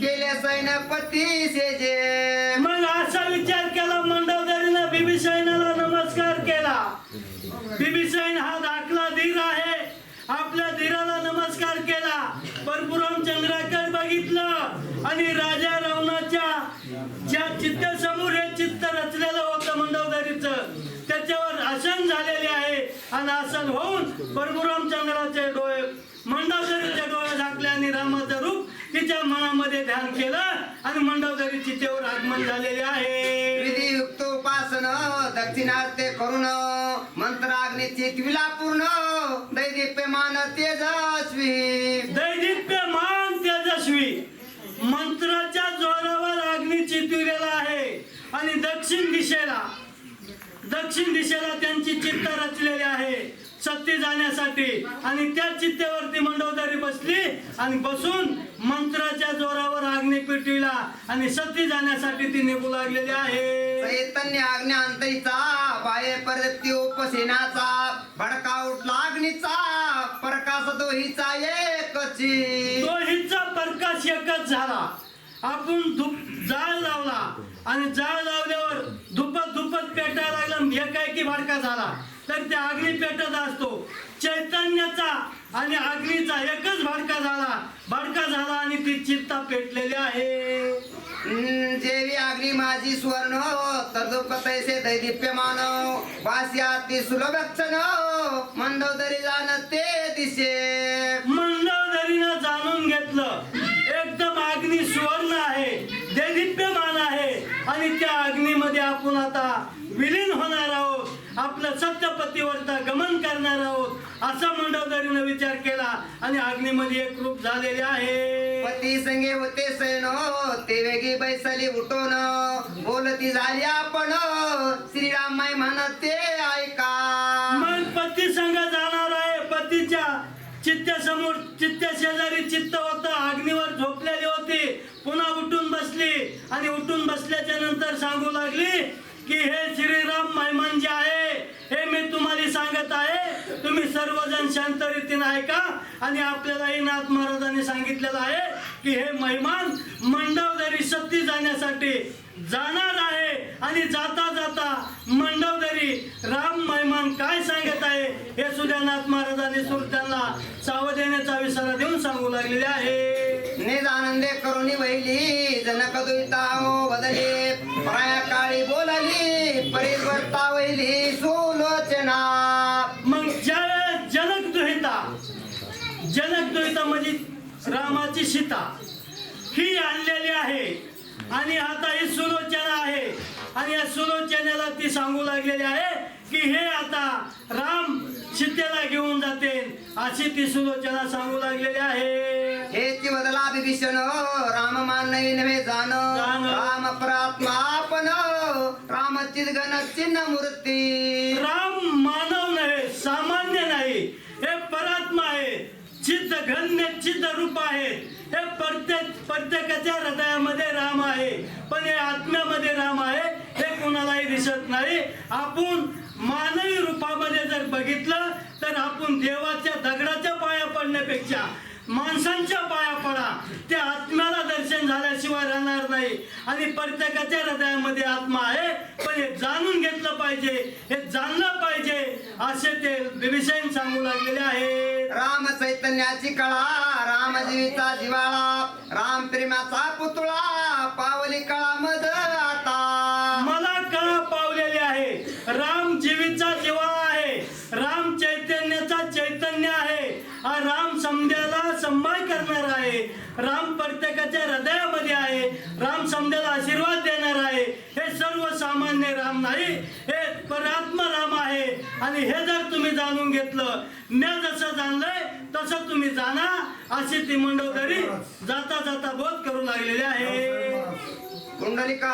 केल्या सैनापती सेजे मग असा विचार केला मंडळदारीनं बिबिसाईनाला नमस्कार केला. बिबिसाईन हा दाखला धीर आहे. आपल्या धीराला नमस्कार केला. परपुराम चंद्राकर बघितलं आणि राजा रावणाच्या ज्या चित्तासमोर हे चित्त रचलेलं होतं मंडळदारीचं त्याच्यावर आसन झालेले आहे. आणि आसन होऊन परपुराम चंद्राचे डोळे मंडळदारीचे डोळे झाकले आणि रामाचं रूप तिच्या मनामध्ये ध्यान केलं? आणि मंडळदारी चितेवर आगमन झालेले आहे. विधियुक्त उपासन दक्षिणार्थे करून मंत्राग्नीची त्विला पूर्ण दैदिप्यमान तेजस्वी. दैदिप्यमान तेजस्वी. मंत्राच्या जोरावर अग्नी चितविलेला आहे. आणि दक्षिण दिशेला दक्षिण दिशेला त्यांची चित्त रचलेली आहे. सत्य जाण्यासाठी. आणि त्या चित्तेवरती मंडोदरी बसली आणि बसून मंत्राच्या जोरावर अग्नी पेटविला. आणि सत्य जाण्यासाठी ती निघू लागलेली आहे. चैतन्य आज्ञा अंतरीचा बाह्य प्रदत्ती उपसेनाचा भडका उठला अग्नीचा प्रकाश दोहीचा एकची. दोहीचा प्रकाश एकच झाला. आपण धूप जाळ लावला आणि जाळ पेटत असतो. चैतन्याचा आणि अग्नीचा एकच भडका झाला. भडका झाला आणि ती चित्ता पेटलेली आहे. देवी अग्नी माझी स्वर्ण तर्दुप तैसे दैदिप्यमान वास्या ती सुलभ क्षण मंडोदरी जाण ते दिशे. मंडळदरीनं जाणून घेतलं एकदम अग्नी सुवर्ण आहे दैदिप्यमान आहे. आणि त्या अग्नीमध्ये आपण आता विलीन होणार आहोत. आपलं आहोत असा मंडळदरीनं विचार केला आणि अग्नीमध्ये एक रूप झालेले आहे. पती संगे होते सैन ते वेगळी बैसली उठून. बोलती झाली आपण श्रीराम माय म्हणते ऐका. मग पती संघ जाणार आहे. पतीच्या चित्त्यासमोर चित्त्या शेजारी चित्त होतं. अग्नीवर झोपलेली होती. पुन्हा उठून बसली आणि उठून बसल्याच्या नंतर सांगू लागली की हे श्रीराम महिमान जे आहे हे मी तुम्हाला सांगत आहे. तुम्ही सर्वजण शांत रीतीने ऐका. आणि आपल्यालाही नाथ महाराजांनी सांगितलेलं आहे की हे महिमान मंडवदरी सत्ती जाण्यासाठी जाणार आहे. आणि जाता जाता मंडवदरी राम महिमान काय सांगत आहे हे सुद्धा नाथ महाराजांनी सुरत्यांना सावधानेचा विसारा देऊन सांगू लागलेले आहे. निज आनंदे करुणी वहिली जनक दुईता हो बदले. पराया काळी बोलली परिवर्ता वहिली सुलोचना. दुहिता म्हणजे रामाची सीता ही आणलेली आहे. आणि आता ही सुलोचना आहे. आणि या सुलोचनेला ती सांगू लागलेली आहे की हे आता राम सीतेला घेऊन जाते. अशी ती सुलोचना सांगू लागलेली आहे. हेची बदला विभीषण राम मानवी नव्हे जाण. राम परात्मा आपण रामचित गण चिन्ह मूर्ती. राम मानव नाही सामान्य नाही हे परात्मा आहे घन चित्त रूप आहेत हे प्रत्येक प्रत्येकाच्या हृदयामध्ये राम आहे. पण हे आत्म्यामध्ये राम आहे हे कुणालाही दिसत नाही. आपण मानवी रूपामध्ये जर बघितलं तर आपण देवाच्या दगडाच्या पाया पडण्यापेक्षा माणसांच्या पाया पडा. त्या आत्म्याला झाल्याशिवाय राहणार नाही. आणि प्रत्येकाच्या हृदयामध्ये आत्मा आहे पण हे जाणून घेतलं पाहिजे हे जाणलं पाहिजे असे ते विषय सांगू लागलेले आहे राम चैतन्याची कळा राम जीविता जिवाळा राम प्रेमाचा पुतळा पावली कळा प्रत्येकाच्या हृदयामध्ये आहे राम समद्याला आशीर्वाद देणार आहे हे सर्वसामान्य राम नाही हे परात्मा राम आहे आणि हे जर तुम्ही जाणून घेतलं मी जसं जाणलंय तसं तुम्ही जाणा अशी ती मंडळदरी जाता जाता बोध करू लागलेली आहे कुंडलिका